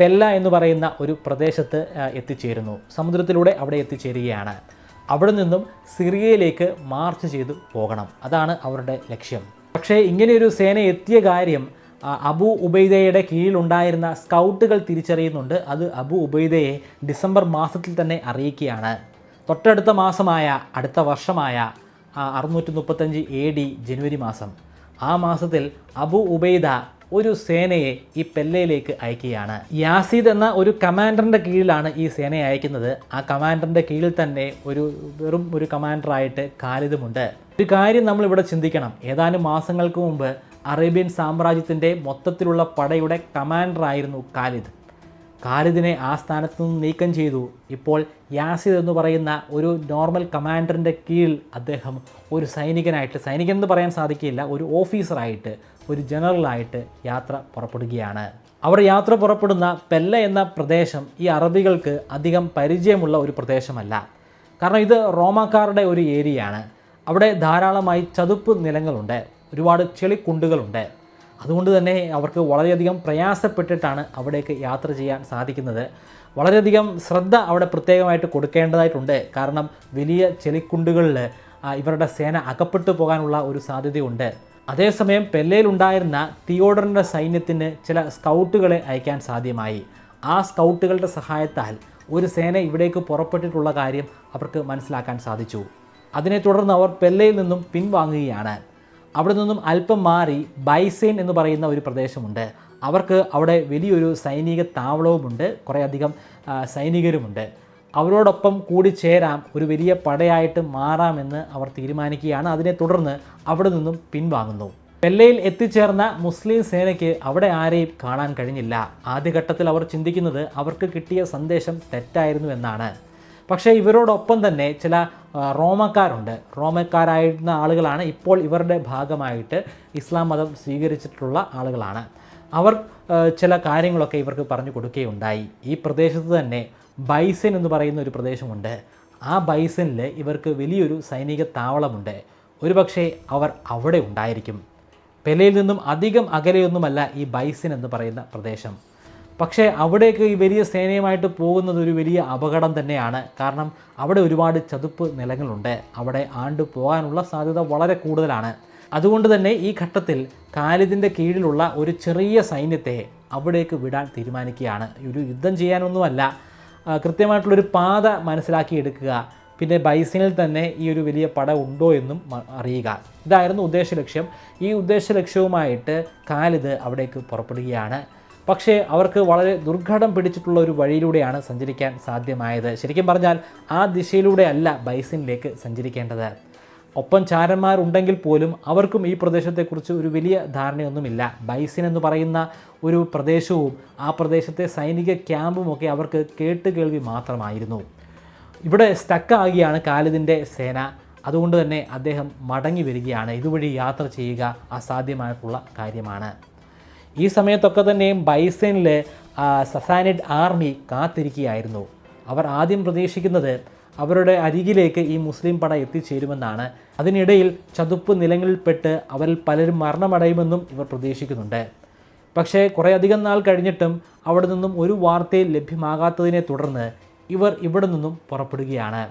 പെല്ല എന്ന് പറയുന്ന ഒരു പ്രദേശത്ത് എത്തിച്ചേരുന്നു. സമുദ്രത്തിലൂടെ അവിടെ എത്തിച്ചേരുകയാണ്. അവിടെ നിന്നും സിറിയയിലേക്ക് മാർച്ച് ചെയ്തു പോകണം. അതാണ് അവരുടെ ലക്ഷ്യം. പക്ഷേ ഇങ്ങനെയൊരു സേന എത്തിയ കാര്യം അബു ഉബൈദയുടെ കീഴിലുണ്ടായിരുന്ന സ്കൗട്ടുകൾ തിരിച്ചറിയുന്നുണ്ട്. അത് അബു ഉബൈദയെ ഡിസംബർ മാസത്തിൽ തന്നെ അറിയിക്കുകയാണ്. തൊട്ടടുത്ത മാസമായ അടുത്ത വർഷമായ അറുന്നൂറ്റി മുപ്പത്തഞ്ച് എ ഡി ജനുവരി മാസം. ആ മാസത്തിൽ അബു ഉബൈദ ഒരു സേനയെ ഈ പെല്ലയിലേക്ക് അയക്കുകയാണ്. യാസീദ് എന്ന ഒരു കമാൻഡറിന്റെ കീഴിലാണ് ഈ സേനയെ അയക്കുന്നത്. ആ കമാൻഡറിന്റെ കീഴിൽ തന്നെ ഒരു വെറും ഒരു കമാൻഡറായിട്ട് ഖാലിദുമുണ്ട് ഒരു കാര്യം നമ്മൾ ഇവിടെ ചിന്തിക്കണം. ഏതാനും മാസങ്ങൾക്ക് മുമ്പ് അറേബ്യൻ സാമ്രാജ്യത്തിന്റെ മൊത്തത്തിലുള്ള പടയുടെ കമാൻഡറായിരുന്നു ഖാലിദ്. ഖാലിദിനെ ആ സ്ഥാനത്തു നിന്ന് നീക്കം ചെയ്തു. ഇപ്പോൾ യാസിദ് എന്ന് പറയുന്ന ഒരു നോർമൽ കമാൻഡറിന്റെ കീഴിൽ അദ്ദേഹം ഒരു സൈനികനായിട്ട് സൈനികൻ എന്ന് പറയാൻ സാധിക്കില്ല ഒരു ഓഫീസറായിട്ട് ഒരു ജനറലായിട്ട് യാത്ര പുറപ്പെടുകയാണ്. അവർ യാത്ര പുറപ്പെടുന്ന പെല്ല എന്ന പ്രദേശം ഈ അറബികൾക്ക് അധികം പരിചയമുള്ള ഒരു പ്രദേശമല്ല. കാരണം ഇത് റോമാക്കാരുടെ ഒരു ഏരിയയാണ്. അവിടെ ധാരാളമായി ചതുപ്പ് നിലങ്ങളുണ്ട്. ഒരുപാട് ചെളിക്കുണ്ടുകളുണ്ട്. അതുകൊണ്ട് തന്നെ അവർക്ക് വളരെയധികം പ്രയാസപ്പെട്ടിട്ടാണ് അവിടേക്ക് യാത്ര ചെയ്യാൻ സാധിക്കുന്നത്. വളരെയധികം ശ്രദ്ധ അവിടെ പ്രത്യേകമായിട്ട് കൊടുക്കേണ്ടതായിട്ടുണ്ട്. കാരണം വലിയ ചെളിക്കുണ്ടുകളിൽ ഇവരുടെ സേന അകപ്പെട്ടു പോകാനുള്ള ഒരു സാധ്യതയുണ്ട്. അതേസമയം പെല്ലയിലുണ്ടായിരുന്ന തിയോഡറിന്റെ സൈന്യത്തിന് ചില സ്കൗട്ടുകളെ അയക്കാൻ സാധ്യമായി. ആ സ്കൗട്ടുകളുടെ സഹായത്താൽ ഒരു സേന ഇവിടേക്ക് പുറപ്പെട്ടിട്ടുള്ള കാര്യം അവർക്ക് മനസ്സിലാക്കാൻ സാധിച്ചു. അതിനെ തുടർന്ന് അവർ പെല്ലയിൽ നിന്നും പിൻവാങ്ങുകയാണ്. അവിടെ നിന്നും അല്പം മാറി ബൈസൈൻ എന്ന് പറയുന്ന ഒരു പ്രദേശമുണ്ട്. അവർക്ക് അവിടെ വലിയൊരു സൈനിക താവളവുമുണ്ട്. കുറേയധികം സൈനികരുമുണ്ട്. അവരോടൊപ്പം കൂടി ചേരാം ഒരു വലിയ പടയായിട്ട് മാറാമെന്ന് അവർ തീരുമാനിക്കുകയാണ്. അതിനെ തുടർന്ന് അവിടെ നിന്നും പിൻവാങ്ങുന്നു. പെല്ലയിൽ എത്തിച്ചേർന്ന മുസ്ലിം സേനയ്ക്ക് അവിടെ ആരെയും കാണാൻ കഴിഞ്ഞില്ല. ആദ്യഘട്ടത്തിൽ അവർ ചിന്തിക്കുന്നത് അവർക്ക് കിട്ടിയ സന്ദേശം തെറ്റായിരുന്നു എന്നാണ്. പക്ഷേ ഇവരോടൊപ്പം തന്നെ ചില റോമക്കാരുണ്ട്. റോമക്കാരായിരുന്ന ആളുകളാണ് ഇപ്പോൾ ഇവരുടെ ഭാഗമായിട്ട് ഇസ്ലാം മതം സ്വീകരിച്ചിട്ടുള്ള ആളുകളാണ്. അവർ ചില കാര്യങ്ങളൊക്കെ ഇവർക്ക് പറഞ്ഞു കൊടുക്കുകയുണ്ടായി. ഈ പ്രദേശത്ത് തന്നെ ബൈസൻ എന്ന് പറയുന്ന ഒരു പ്രദേശമുണ്ട്. ആ ബൈസനിൽ ഇവർക്ക് വലിയൊരു സൈനിക താവളമുണ്ട്. ഒരുപക്ഷെ അവർ അവിടെ ഉണ്ടായിരിക്കും. പെലയിൽ നിന്നും അധികം അകലെയൊന്നുമല്ല ഈ ബൈസിൻ എന്ന് പറയുന്ന പ്രദേശം. പക്ഷേ അവിടേക്ക് ഈ വലിയ സേനയുമായിട്ട് പോകുന്നത് ഒരു വലിയ അപകടം തന്നെയാണ്. കാരണം അവിടെ ഒരുപാട് ചതുപ്പ് നിലങ്ങളുണ്ട്. അവിടെ ആണ്ട് പോകാനുള്ള സാധ്യത വളരെ കൂടുതലാണ്. അതുകൊണ്ട് തന്നെ ഈ ഘട്ടത്തിൽ കാലിദിന്റെ കീഴിലുള്ള ഒരു ചെറിയ സൈന്യത്തെ അവിടേക്ക് വിടാൻ തീരുമാനിക്കുകയാണ്. ഒരു യുദ്ധം ചെയ്യാനൊന്നുമല്ല. കൃത്യമായിട്ടുള്ളൊരു പാത മനസ്സിലാക്കിയെടുക്കുക പിന്നെ ബൈസിനിൽ തന്നെ ഈ ഒരു വലിയ പട ഉണ്ടോ എന്നും അറിയുക. ഇതായിരുന്നു ഉദ്ദേശ ലക്ഷ്യം. ഈ ഉദ്ദേശ ലക്ഷ്യവുമായിട്ട് കാലിദ് അവിടേക്ക് പുറപ്പെടുകയാണ്. പക്ഷേ അവർക്ക് വളരെ ദുർഘടം പിടിച്ചിട്ടുള്ള ഒരു വഴിയിലൂടെയാണ് സഞ്ചരിക്കാൻ സാധ്യമായത്. ശരിക്കും പറഞ്ഞാൽ ആ ദിശയിലൂടെ അല്ല ബൈസിനിലേക്ക് സഞ്ചരിക്കേണ്ടത്. ഒപ്പം ചാരന്മാരുണ്ടെങ്കിൽ പോലും അവർക്കും ഈ പ്രദേശത്തെക്കുറിച്ച് ഒരു വലിയ ധാരണയൊന്നുമില്ല. ബൈസിൻ എന്ന് പറയുന്ന ഒരു പ്രദേശവും ആ പ്രദേശത്തെ സൈനിക ക്യാമ്പും ഒക്കെ അവർക്ക് കേട്ടുകേൾവി മാത്രമായിരുന്നു. ഇവിടെ സ്റ്റക്കാകിയാണ് കാലിദിന്റെ സേന. അതുകൊണ്ട് തന്നെ അദ്ദേഹം മടങ്ങി വരികയാണ്. ഇതുവഴി യാത്ര ചെയ്യുക അസാധ്യമായിട്ടുള്ള കാര്യമാണ്. ഈ സമയത്തൊക്കെ തന്നെയും ബൈസനിൽ സസാനിഡ് ആർമി കാത്തിരിക്കുകയായിരുന്നു. അവർ ആദ്യം പ്രതീക്ഷിക്കുന്നത് അവരുടെ അരികിലേക്ക് ഈ മുസ്ലിം പട എത്തിച്ചേരുമെന്നാണ്. അതിനിടയിൽ ചതുപ്പ് നിലങ്ങളിൽപ്പെട്ട് അവരിൽ പലരും മരണമടയുമെന്നും ഇവർ പ്രതീക്ഷിക്കുന്നുണ്ട്. പക്ഷേ കുറേയധികം നാൾ കഴിഞ്ഞിട്ടും അവിടെ നിന്നും ഒരു വാർത്തയും ലഭ്യമാകാത്തതിനെ തുടർന്ന് ഇവർ ഇവിടെ നിന്നും പുറപ്പെടുകയാണ്.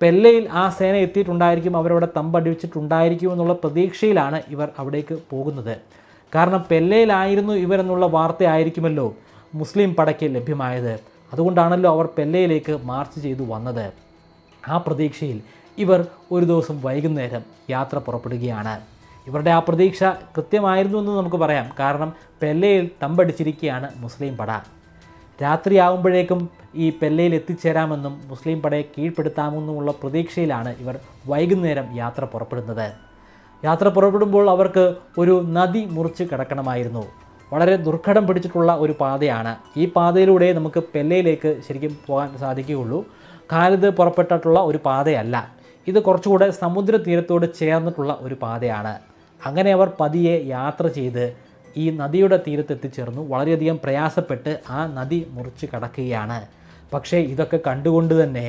പെല്ലയിൽ ആ സേന എത്തിയിട്ടുണ്ടായിരിക്കും അവരവിടെ തമ്പടിച്ചിട്ടുണ്ടായിരിക്കും എന്നുള്ള പ്രതീക്ഷയിലാണ് ഇവർ അവിടേക്ക് പോകുന്നത്. കാരണം പെല്ലയിലായിരുന്നു ഇവരെന്നുള്ള വാർത്തയായിരിക്കുമല്ലോ മുസ്ലിം പടയ്ക്ക് ലഭ്യമായത്. അതുകൊണ്ടാണല്ലോ അവർ പെല്ലയിലേക്ക് മാർച്ച് ചെയ്തു വന്നത്. ആ പ്രതീക്ഷയിൽ ഇവർ ഒരു ദിവസം വൈകുന്നേരം യാത്ര പുറപ്പെടുകയാണ്. ഇവരുടെ ആ പ്രതീക്ഷ കൃത്യമായിരുന്നു എന്ന് നമുക്ക് പറയാം. കാരണം പെല്ലയിൽ തമ്പടിച്ചിരിക്കുകയാണ് മുസ്ലിം പട. രാത്രിയാകുമ്പോഴേക്കും ഈ പെല്ലയിൽ എത്തിച്ചേരാമെന്നും മുസ്ലിം പടയെ കീഴ്പ്പെടുത്താമെന്നുമുള്ള പ്രതീക്ഷയിലാണ് ഇവർ വൈകുന്നേരം യാത്ര പുറപ്പെടുന്നത്. യാത്ര പുറപ്പെടുമ്പോൾ അവർക്ക് ഒരു നദി മുറിച്ച് കിടക്കണമായിരുന്നു. വളരെ ദുർഘടം പിടിച്ചിട്ടുള്ള ഒരു പാതയാണ്. ഈ പാതയിലൂടെ നമുക്ക് പെല്ലയിലേക്ക് ശരിക്കും പോകാൻ സാധിക്കുകയുള്ളൂ. കാലത്ത് പുറപ്പെട്ടിട്ടുള്ള ഒരു പാതയല്ല. ഇത് കുറച്ചുകൂടെ സമുദ്രതീരത്തോട് ചേർന്നിട്ടുള്ള ഒരു പാതയാണ്. അങ്ങനെ അവർ പതിയെ യാത്ര ചെയ്ത് ഈ നദിയുടെ തീരത്ത് എത്തിച്ചേർന്നു വളരെയധികം പ്രയാസപ്പെട്ട് ആ നദി മുറിച്ച് കടക്കുകയാണ്. പക്ഷേ ഇതൊക്കെ കണ്ടുകൊണ്ട് തന്നെ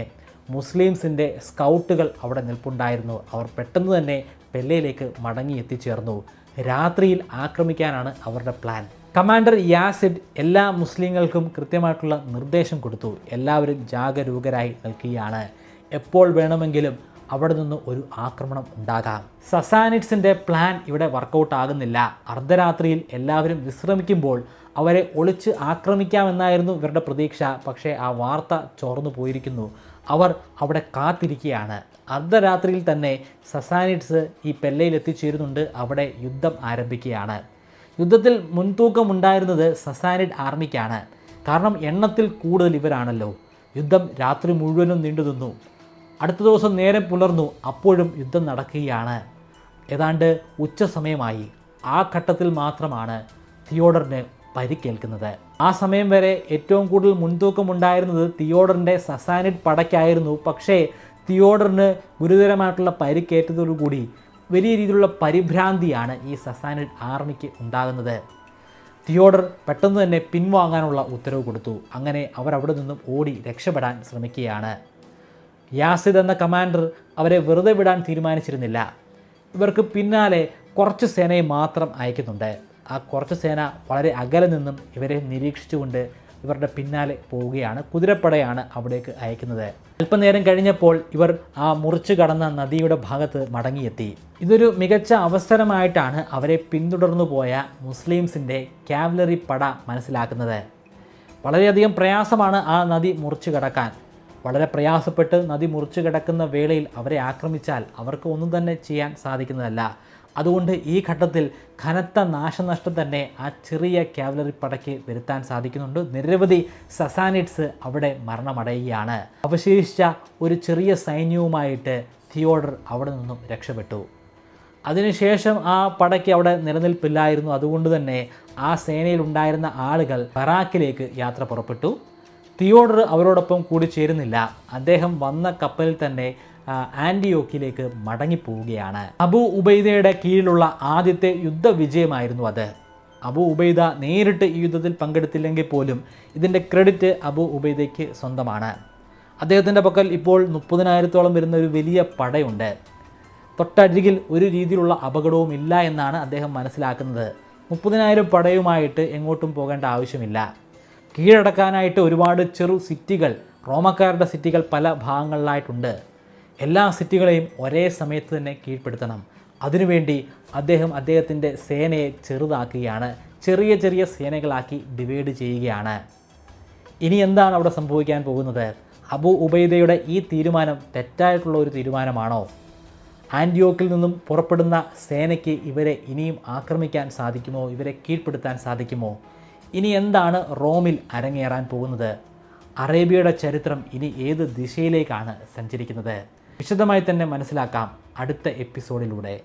മുസ്ലിംസിന്റെ സ്കൗട്ടുകൾ അവിടെ നിൽപ്പുണ്ടായിരുന്നു. അവർ പെട്ടെന്ന് തന്നെ പെല്ലയിലേക്ക് മടങ്ങി എത്തിച്ചേർന്നു. രാത്രിയിൽ ആക്രമിക്കാനാണ് അവരുടെ പ്ലാൻ കമാൻഡർ യാസിഡ് എല്ലാ മുസ്ലിങ്ങൾക്കും കൃത്യമായിട്ടുള്ള നിർദ്ദേശം കൊടുത്തു. എല്ലാവരും ജാഗരൂകരായി നിൽക്കുകയാണ്. എപ്പോൾ വേണമെങ്കിലും അവിടെ നിന്ന് ഒരു ആക്രമണം ഉണ്ടാകാം. സസാനിറ്റ്സിന്റെ പ്ലാൻ ഇവിടെ വർക്കൗട്ട് ആകുന്നില്ല. അർദ്ധരാത്രിയിൽ എല്ലാവരും വിശ്രമിക്കുമ്പോൾ അവരെ ഒളിച്ച് ആക്രമിക്കാമെന്നായിരുന്നു ഇവരുടെ പ്രതീക്ഷ. പക്ഷേ ആ വാർത്ത ചോർന്നു പോയിരിക്കുന്നു. അവർ അവിടെ കാത്തിരിക്കുകയാണ്. അർദ്ധരാത്രിയിൽ തന്നെ സസാനിറ്റ്സ് ഈ പെല്ലയിൽ എത്തിച്ചേരുന്നുണ്ട്. അവിടെ യുദ്ധം ആരംഭിക്കുകയാണ്. യുദ്ധത്തിൽ മുൻതൂക്കം ഉണ്ടായിരുന്നത് സസാനിഡ് ആർമിക്കാണ്. കാരണം എണ്ണത്തിൽ കൂടുതൽ ഇവരാണല്ലോ. യുദ്ധം രാത്രി മുഴുവനും നീണ്ടു നിന്നു അടുത്ത ദിവസം നേരം പുലർന്നു. അപ്പോഴും യുദ്ധം നടക്കുകയാണ്. ഏതാണ്ട് ഉച്ച സമയമായി. ആ ഘട്ടത്തിൽ മാത്രമാണ് തിയോഡറിന് പരിക്കേൽക്കുന്നത് ആ സമയം വരെ ഏറ്റവും കൂടുതൽ മുൻതൂക്കം ഉണ്ടായിരുന്നത് തിയോഡറിന്റെ സസാനിഡ് പടയ്ക്കായിരുന്നു. പക്ഷേ തിയോഡറിന് ഗുരുതരമായിട്ടുള്ള പരിക്കേറ്റതോടുകൂടി വലിയ രീതിയിലുള്ള പരിഭ്രാന്തിയാണ് ഈ സസാനിഡ് ആർമിക്ക് ഉണ്ടാകുന്നത്. തിയോഡർ പെട്ടെന്ന് തന്നെ പിൻവാങ്ങാനുള്ള ഉത്തരവ് കൊടുത്തു. അങ്ങനെ അവർ അവിടെ നിന്നും ഓടി രക്ഷപ്പെടാൻ ശ്രമിക്കുകയാണ്. യാസിദ് എന്ന കമാൻഡർ അവരെ വെറുതെ വിടാൻ തീരുമാനിച്ചിരുന്നില്ല. ഇവർക്ക് പിന്നാലെ കുറച്ച് സേനയെ മാത്രം അയക്കുന്നുണ്ട്. ആ കുറച്ച് സേന വളരെ അകലെ നിന്നും ഇവരെ നിരീക്ഷിച്ചുകൊണ്ട് ഇവരുടെ പിന്നാലെ പോവുകയാണ്. കുതിരപ്പടയാണ് അവിടേക്ക് അയക്കുന്നത്. അല്പനേരം കഴിഞ്ഞപ്പോൾ ഇവർ ആ മുറിച്ചു കടന്ന നദിയുടെ ഭാഗത്ത് മടങ്ങിയെത്തി. ഇതൊരു മികച്ച അവസരമായിട്ടാണ് അവരെ പിന്തുടർന്നു പോയ മുസ്ലിംസിന്റെ കാവലറി പട മനസ്സിലാക്കുന്നത്. വളരെയധികം പ്രയാസമാണ് ആ നദി മുറിച്ചു കടക്കാൻ. വളരെ പ്രയാസപ്പെട്ട് നദി മുറിച്ചു കിടക്കുന്ന വേളയിൽ അവരെ ആക്രമിച്ചാൽ അവർക്ക് ഒന്നും തന്നെ ചെയ്യാൻ സാധിക്കുന്നതല്ല. അതുകൊണ്ട് ഈ ഘട്ടത്തിൽ കനത്ത നാശനഷ്ടം തന്നെ ആ ചെറിയ കാവലറി പടയ്ക്ക് വരുത്താൻ സാധിക്കുന്നുണ്ട്. നിരവധി സസാനിറ്റ്സ് അവിടെ മരണമടയുകയാണ്. അവശേഷിച്ച ഒരു ചെറിയ സൈന്യവുമായിട്ട് തിയോഡർ അവിടെ നിന്നും രക്ഷപ്പെട്ടു. അതിനുശേഷം ആ പടയ്ക്ക് അവിടെ നിലനിൽപ്പില്ലായിരുന്നു. അതുകൊണ്ട് തന്നെ ആ സേനയിൽ ഉണ്ടായിരുന്ന ആളുകൾ ബറാക്കിലേക്ക് യാത്ര പുറപ്പെട്ടു. തിയോഡർ അവരോടൊപ്പം കൂടി ചേരുന്നില്ല. അദ്ദേഹം വന്ന കപ്പലിൽ തന്നെ ആന്റിയോക്കിലേക്ക് മടങ്ങിപ്പോവുകയാണ്. അബു ഉബൈദയുടെ കീഴിലുള്ള ആദ്യത്തെ യുദ്ധവിജയമായിരുന്നു അത്. അബു ഉബൈദ നേരിട്ട് ഈ യുദ്ധത്തിൽ പങ്കെടുത്തില്ലെങ്കിൽ പോലും ഇതിന്റെ ക്രെഡിറ്റ് അബു ഉബൈദയ്ക്ക് സ്വന്തമാണ്. അദ്ദേഹത്തിന്റെ പക്കൽ ഇപ്പോൾ മുപ്പതിനായിരത്തോളം വരുന്ന ഒരു വലിയ പടയുണ്ട്. തൊട്ടരികിൽ ഒരു രീതിയിലുള്ള അപകടവും ഇല്ല എന്നാണ് അദ്ദേഹം മനസ്സിലാക്കുന്നത്. മുപ്പതിനായിരം പടയുമായിട്ട് എങ്ങോട്ടും പോകേണ്ട ആവശ്യമില്ല. കീഴടക്കാനായിട്ട് ഒരുപാട് ചെറു സിറ്റികൾ റോമക്കാരുടെ സിറ്റികൾ പല ഭാഗങ്ങളിലായിട്ടുണ്ട്. എല്ലാ സിറ്റികളെയും ഒരേ സമയത്ത് തന്നെ കീഴ്പ്പെടുത്തണം. അതിനുവേണ്ടി അദ്ദേഹം അദ്ദേഹത്തിന്റെ സേനയെ ചെറുതാക്കുകയാണ്. ചെറിയ ചെറിയ സേനകളാക്കി ഡിവൈഡ് ചെയ്യുകയാണ്. ഇനി എന്താണ് അവിടെ സംഭവിക്കാൻ പോകുന്നത്? അബു ഉബൈദയുടെ ഈ തീരുമാനം തെറ്റായിട്ടുള്ള ഒരു തീരുമാനമാണോ? ആന്റിയോക്കിൽ നിന്നും പുറപ്പെടുന്ന സേനയ്ക്ക് ഇവരെ ഇനിയും ആക്രമിക്കാൻ സാധിക്കുമോ? ഇവരെ കീഴ്പ്പെടുത്താൻ സാധിക്കുമോ? ഇനി എന്താണ് റോമിൽ അരങ്ങേറാൻ പോകുന്നത്? അറേബ്യയുടെ ചരിത്രം ഇനി ഏത് ദിശയിലേക്കാണ് സഞ്ചരിക്കുന്നത്? വിശദമായി തന്നെ മനസ്സിലാക്കാം അടുത്ത എപ്പിസോഡിലൂടെ.